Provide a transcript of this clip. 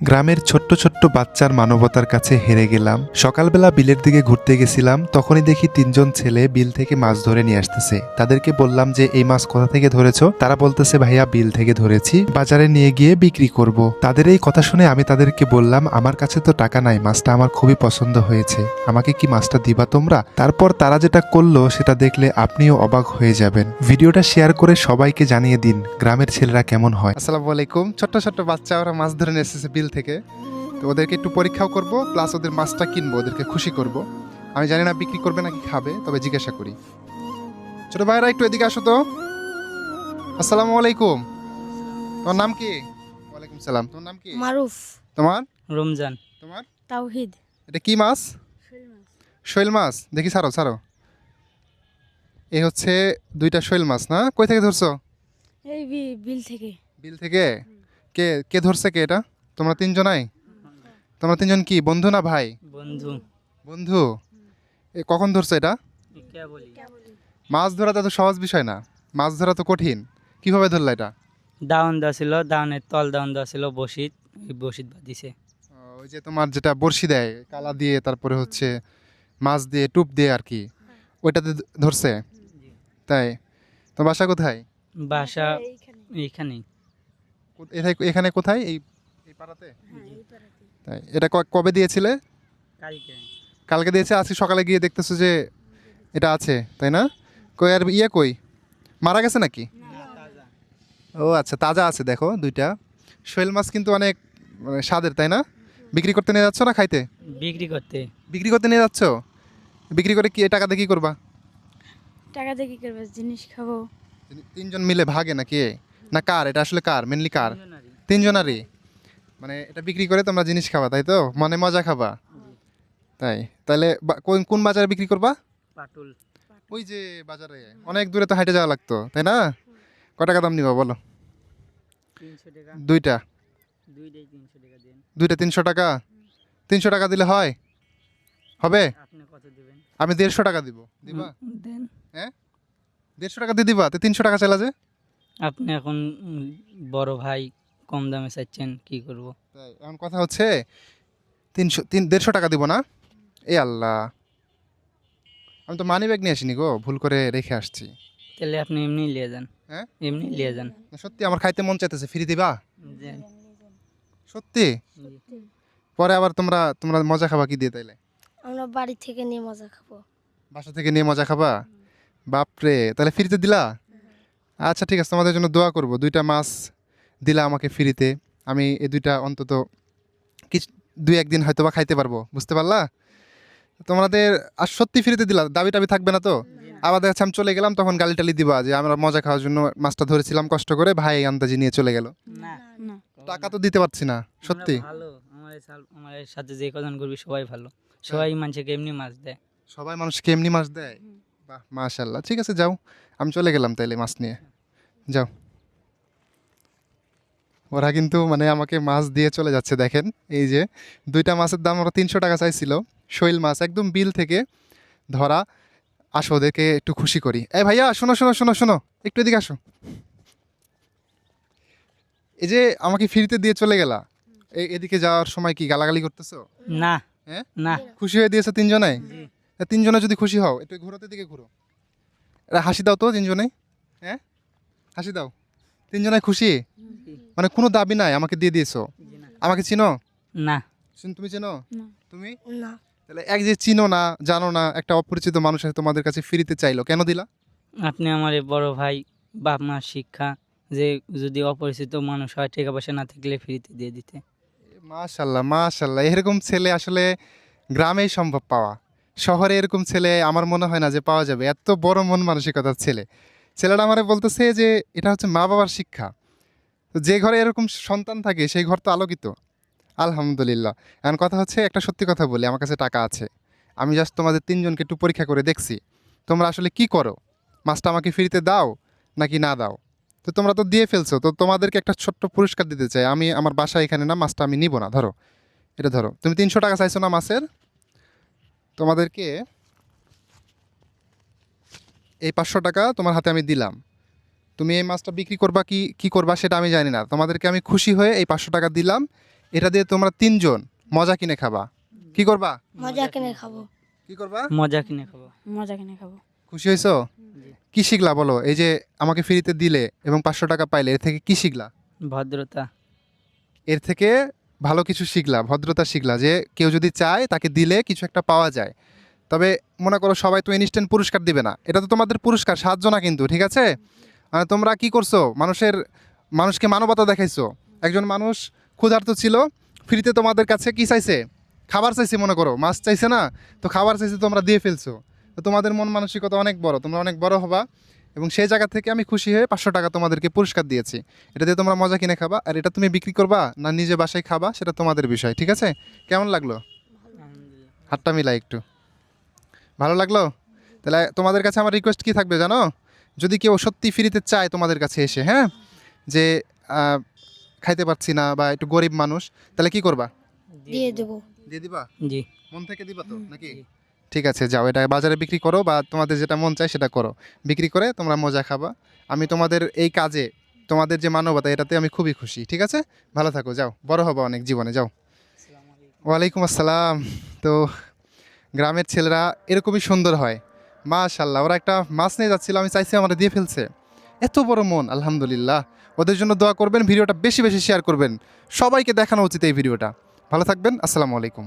গ্রামের ছোট্ট ছোট্ট বাচ্চার মানবতার কাছে হেরে গেলাম। সকালবেলা বিলের দিকে ঘুরতে গেছিলাম, তখনই দেখি তিনজন ছেলে বিল থেকে মাছ ধরে নিয়ে আসতেছে। তাদেরকে বললাম যে, এই মাছ কোথা থেকে ধরেছো? তারা বলতেছে, ভাইয়া, বিল থেকে ধরেছি। বাজারে নিয়ে গিয়ে বিক্রি করব। তাদের এই কথা শুনে আমি তাদেরকে বললাম, আমার কাছে তো টাকা নাই, মাছটা আমার খুবই পছন্দ হয়েছে। আমাকে কি মাছটা দিবা তোমরা? তারপর তারা যেটা করল, সেটা দেখলে আপনিও অবাক হয়ে যাবেন। ভিডিওটা শেয়ার করে সবাইকে জানিয়ে দিন, গ্রামের ছেলেরা কেমন হয়। আসসালামু আলাইকুম। ছোট্ট ছোট্ট বাচ্চা, ওরা মাছ ধরে নিয়ে এসেছে বিল থেকে। তো ওদেরকে একটু পরীক্ষাও করব প্লাস ওদের মাছটা কিনবো ওদেরকে খুশি করব। আমি জানি না বিক্রি করবে নাকি খাবে তবে জিজ্ঞাসা করি। ছোট ভাইরা একটু এদিকে আসো তো। আসসালামু আলাইকুম। তোমার নাম কি? ওয়ালাইকুম সালাম। তোমার নাম কি? মারুফ। তোমার? রমজান। তোমার? তাওহিদ। এটা কি মাছ? শৈল মাছ। দেখি ছাড়ো ছাড়ো। এই হচ্ছে দুইটা শৈল মাছ না? কই থেকে ধরছো? এই বিল থেকে। বিল থেকে? কে কে ধরছে কে এটা? তোমরা তিনজনাই তোমরা তিনজন কি বন্ধু না ভাই? বন্ধু। বন্ধু? এ কখন ধরছে এটা? মাছ ধরা তো এত সহজ বিষয় না। মাছ ধরা তো কঠিন। কীভাবে ধরলা এটা? দাউন দেওয়া ছিল দাউনের তল দাউন দেওয়া ছিল বসিত। বসিত বাঁধিছে ও, ওই যে তোমার যেটা বড়শি দেয় কালা দিয়ে তারপরে হচ্ছে মাছ দিয়ে টুপ দিয়ে আর কি। ওইটাতে ধরছে? তাই? তো বাসা কোথায়? বাসা এথায়- এখানে কোথায়? এই পাড়াতে? তাই এটা কবে দিয়েছিলে? কালকে। কালকে দিয়েছে আজকে সকালে গিয়ে দেখতেছো যে এটা আছে তাই না? কই আর ইয়ে কই? মারা গেছে নাকি? ও আচ্ছা তাজা আছে দেখো দুইটা। শৈল মাছ কিন্তু অনেক মানে স্বাদের তাই না? বিক্রি করতে নিয়ে যাচ্ছ না খাইতে? বিক্রি করতে। বিক্রি করতে নিয়ে যাচ্ছ? বিক্রি করে কি টাকা দিয়ে কি করবা? টাকা দিয়ে কি করবে? জিনিস খাব। তিনজন মিলে ভাগে নাকি? না কার? এটা আসলে কার? মেনলি কার? তিনজনারই? মানে এটা বিক্রি করে তোমরা জিনিস খাবা তাই তো? মানে মজা খাবা। তাই। তাহলে বা- কোন কোন বাজারে বিক্রি করবা? পাটুল। ওই যে বাজারে। অনেক দূরে তো হাইটে যাওয়া লাগতো তাই না? ক টাকা দাম নিবা বলো? দুইটা? দুইটাই তিনশো টাকা দেন। দুইটা তিনশো টাকা? তিনশো টাকা দিলে হয়? হবে? আপনি কত দেবেন? আমি দেড়শো টাকা দিব। দিবা? দেন। দেড়শো টাকা দিয়ে দিবা? তো তিনশো টাকা চালা যে? আপনি এখন বড় ভাই কম দামে চাচ্ছেন কি করব? তাই এখন কথা হচ্ছে তিনশো তিন দেড়শো টাকা দিব না? এ আল্লাহ। আমি তো মানি ব্যাগ নিয়ে আসিনি গো ভুল করে রেখে আসছি। তাহলে আপনি এমনি নিয়ে যান। হ্যাঁ? এমনি নিয়ে যান। সত্যি আমার খাইতে মন চাইতেছে ফ্রি দিবা? সত্যি? পরে আবার তোমরা তোমরা মজা খাবা কি দিয়ে তাইলে? আমরা বাড়ি থেকে নিয়ে মজা খাব। বাসা থেকে নিয়ে মজা খাবা? বাপরে তাহলে ফ্রিতে দিলা? আচ্ছা ঠিক আছে তোমাদের জন্য দোয়া করব। দুইটা মাছ দিলা আমাকে ফ্রিতে। আমি এই দুইটা অন্তত কিছু দুই একদিন হয়তো বা খাইতে পারব বুঝতে পারলা? তোমাদের আর সত্যি ফ্রিতে দিলা দাবি টাবি থাকবে না তো? আবার দেখা আমি চলে গেলাম তখন গালি টালি দিবা যে আমরা মজা খাওয়ার জন্য মাছটা ধরেছিলাম কষ্ট করে ভাই আন্দাজি নিয়ে চলে গেল। টাকা তো দিতে পারছি না সত্যি। আমরা সাথে যে কজন করবি সবাই ভালো। সবাই মানুষকে এমনি মাছ দেয়। সবাই মানুষকে এমনি মাছ দেয়? বাহ মাশাল্লাহ ঠিক আছে যাও। আমি চলে গেলাম তাইলে মাছ নিয়ে। যাও। ওরা কিন্তু মানে আমাকে মাছ দিয়ে চলে যাচ্ছে দেখেন। এই যে দুইটা মাছের দাম ওরা তিনশো টাকা চাইছিল। শৈল মাছ একদম বিল থেকে ধরা আসো ওদেরকে একটু খুশি করি। এ ভাইয়া শোনো শোনো শোনো শোনো একটু এদিকে আসো। এই যে আমাকে ফ্রিতে দিয়ে চলে গেলা। এই এদিকে যাওয়ার সময় কি গালাগালি করতেছো? না। হ্যাঁ? না। খুশি হয়ে দিয়েছ তিনজনে? তিনজনে যদি খুশি হও একটু ঘুরোতে দিকে ঘুরো। এটা হাসি দাও তো তিনজনে। হ্যাঁ? হাসি দাও। তিনজনে খুশি? মানে কোনো দাবি নাই আমাকে দিয়ে দিয়েছ। আমাকে চিনো? না। শুন তুমি চিনো? না। তুমি? না। তাহলে এক যে চিনো না জানো না একটা অপরিচিত মানুষ এসে তোমাদের কাছে ফ্রিতে চাইলো কেন দিলা? আপনি আমার বড় ভাই বাপ মার শিক্ষা যে যদি অপরিচিত মানুষ হয় টাকা পয়সা না থাকলে ফ্রিতে দিয়ে দিতে। মাশাল্লাহ মাশাল্লাহ এরকম ছেলে আসলে গ্রামেই সম্ভব পাওয়া। শহরে এরকম ছেলে আমার মনে হয় না যে পাওয়া যাবে। এত বড় মন মানসিকতার ছেলে। ছেলেটা আমারে বলতেছে যে এটা হচ্ছে মা বাবার শিক্ষা। তো যে ঘরে এরকম সন্তান থাকে, সেই ঘর তো আলোকিত। আলহামদুলিল্লাহ। এখন কথা হচ্ছে, একটা সত্যি কথা বলি, আমার কাছে টাকা আছে। আমি জাস্ট তোমাদের তিনজনকে একটু পরীক্ষা করে দেখছি। তোমরা আসলে কি করো? মাছটা আমাকে ফ্রিতে দাও, নাকি না দাও? তো তোমরা তো দিয়ে ফেলছো, তো তোমাদেরকে একটা ছোট্ট পুরস্কার দিতে চাই। আমি আমার বাসা এখানে না, মাছটা আমি নিব না, ধরো। এটা ধরো, তুমি তিনশো টাকা চাইছো না মাছের? তোমাদেরকে এই পাঁচশো টাকা তোমার হাতে আমি দিলাম। তুমি এই মাছটা বিক্রি করবা কি কি করবা সেটা আমি জানি না। তোমাদেরকে আমি খুশি হয়ে এই পাঁচশো টাকা দিলাম। এটা দিয়ে তোমরা তিনজন মজা কিনে খাবা। কি করবা? মজা কিনে খাব। কি করবা? মজা কিনে খাব। মজা কিনে খাব। খুশি হয়েছো? কি শিখলা বলো? এই যে আমাকে ফ্রিতে দিলে এবং পাঁচশো টাকা পাইলে এর থেকে কি শিখলা? ভদ্রতা। এর থেকে ভালো কিছু শিখলা ভদ্রতা শিখলা যে কেউ যদি চায় তাকে দিলে কিছু একটা পাওয়া যায়। তবে মনে করো সবাই তো ইনস্ট্যান্ট পুরস্কার দিবে না। এটা তো তোমাদের পুরস্কার সাহায্য না কিন্তু ঠিক আছে? আর তোমরা কি করছ? মানুষের, মানুষকে মানবতা দেখাইছো। একজন মানুষ ক্ষুধার্ত ছিল, ফ্রিতে তোমাদের কাছে কি চাইছে? খাবার চাইছে, মনে করো। মাছ চাইছে না, তো খাবার চাইছে তোমরা দিয়ে ফেলছো। তো তোমাদের মন মানসিকতা অনেক বড়, তোমরা অনেক বড় হবা। এবং সেই জায়গা থেকে আমি খুশি হয়ে পাঁচশো টাকা তোমাদেরকে পুরস্কার দিয়েছি। এটা দিয়ে তোমরা মজা কিনে খাবা, আর এটা তুমি বিক্রি করবা না নিজে বাসায় খাবা, সেটা তোমাদের বিষয়, ঠিক আছে? কেমন লাগল? হাতটা মিলাই একটু। ভালো লাগল? তাহলে তোমাদের কাছে আমার রিকোয়েস্ট কি থাকবে জানো? যদি কেউ সত্যি ফ্রিতে চায় তোমাদের কাছে এসে হ্যাঁ? যে খাইতে পারছি না বা একটু গরিব মানুষ তাহলে কি করবা? দিয়ে দেবো। দিয়ে দিবা? জি। মন থেকে দিবা তো নাকি? ঠিক আছে যাও এটা বাজারে বিক্রি করো বা তোমাদের যেটা মন চায় সেটা করো। বিক্রি করে তোমরা মজা খাবা। আমি তোমাদের এই কাজে তোমাদের যে মানবতা এটাতে আমি খুবই খুশি ঠিক আছে? ভালো থাকো যাও বড় হব অনেক জীবনে যাও। ওয়ালাইকুম আসসালাম। তো গ্রামের ছেলেরা এরকমই সুন্দর হয়। মাশাল্লাহ ওরা একটা মাছ নিয়ে যাচ্ছিল, আমি চাইছি আমরা দিয়ে ফেলছে। এত বড় মন, আলহামদুলিল্লাহ। ওদের জন্য দোয়া করবেন, ভিডিওটা বেশি বেশি শেয়ার করবেন। সবাইকে দেখানো উচিত এই ভিডিওটা। ভালো থাকবেন, আসসালামু আলাইকুম।